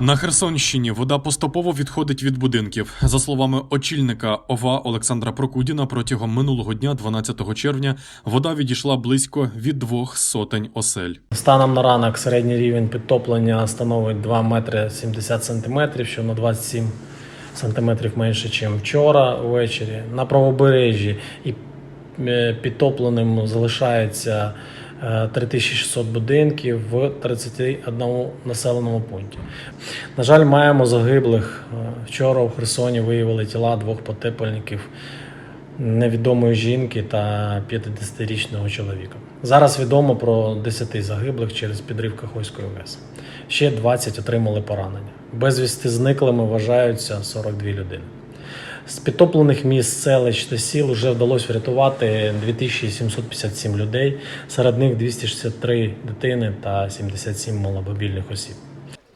На Херсонщині вода поступово відходить від будинків. За словами очільника ОВА Олександра Прокудіна, протягом минулого дня, 12 червня, вода відійшла близько від двох сотень осель. Станом на ранок середній рівень підтоплення становить 2 метри 70 сантиметрів, що на 27 сантиметрів менше, ніж вчора ввечері. На правобережжі і е, підтопленим залишається 3600 будинків в 31 населеному пункті. На жаль, маємо загиблих. Е, Вчора у Херсоні виявили тіла двох потепельників невідомої жінки та 50-річного чоловіка. Зараз відомо про 10 загиблих через підрив Каховської ГЕС. Ще 20 отримали поранення. Безвісти зниклими вважаються 42 людини. З підтоплених міст, селищ та сіл вже вдалося врятувати 2757 людей, серед них 263 дитини та 77 маломобільних осіб.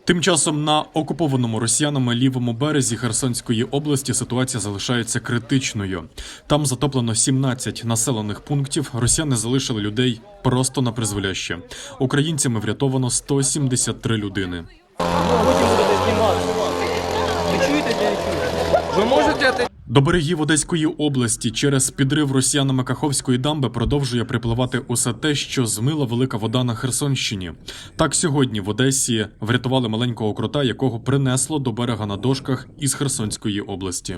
Тим часом на окупованому росіянами лівому березі Херсонської області ситуація залишається критичною. Там затоплено 17 населених пунктів. Росіяни залишили людей просто на призволяще. Українцями врятовано 173 людини. Ви чуєте? Ви можете те- До берегів Одеської області через підрив росіянами Каховської дамби продовжує припливати усе те, що змила велика вода на Херсонщині. Так сьогодні в Одесі врятували маленького крота, якого принесло до берега на дошках із Херсонської області.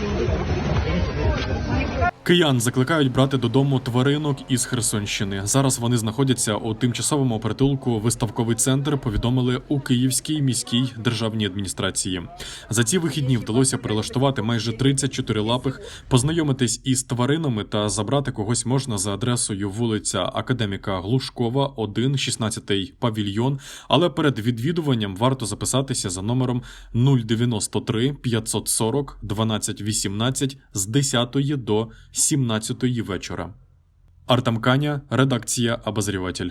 こんにちは。Киян закликають брати додому тваринок із Херсонщини. Зараз вони знаходяться у тимчасовому притулку. Виставковий центр повідомили у Київській міській державній адміністрації. За ці вихідні вдалося прилаштувати майже 34 лапих, познайомитись із тваринами та забрати когось можна за адресою вулиця Академіка Глушкова, 1, 16 павільйон. Але перед відвідуванням варто записатися за номером 093 540 12 18 з 10 до 17 вечора. Артем Каня, редакція Обозріватель.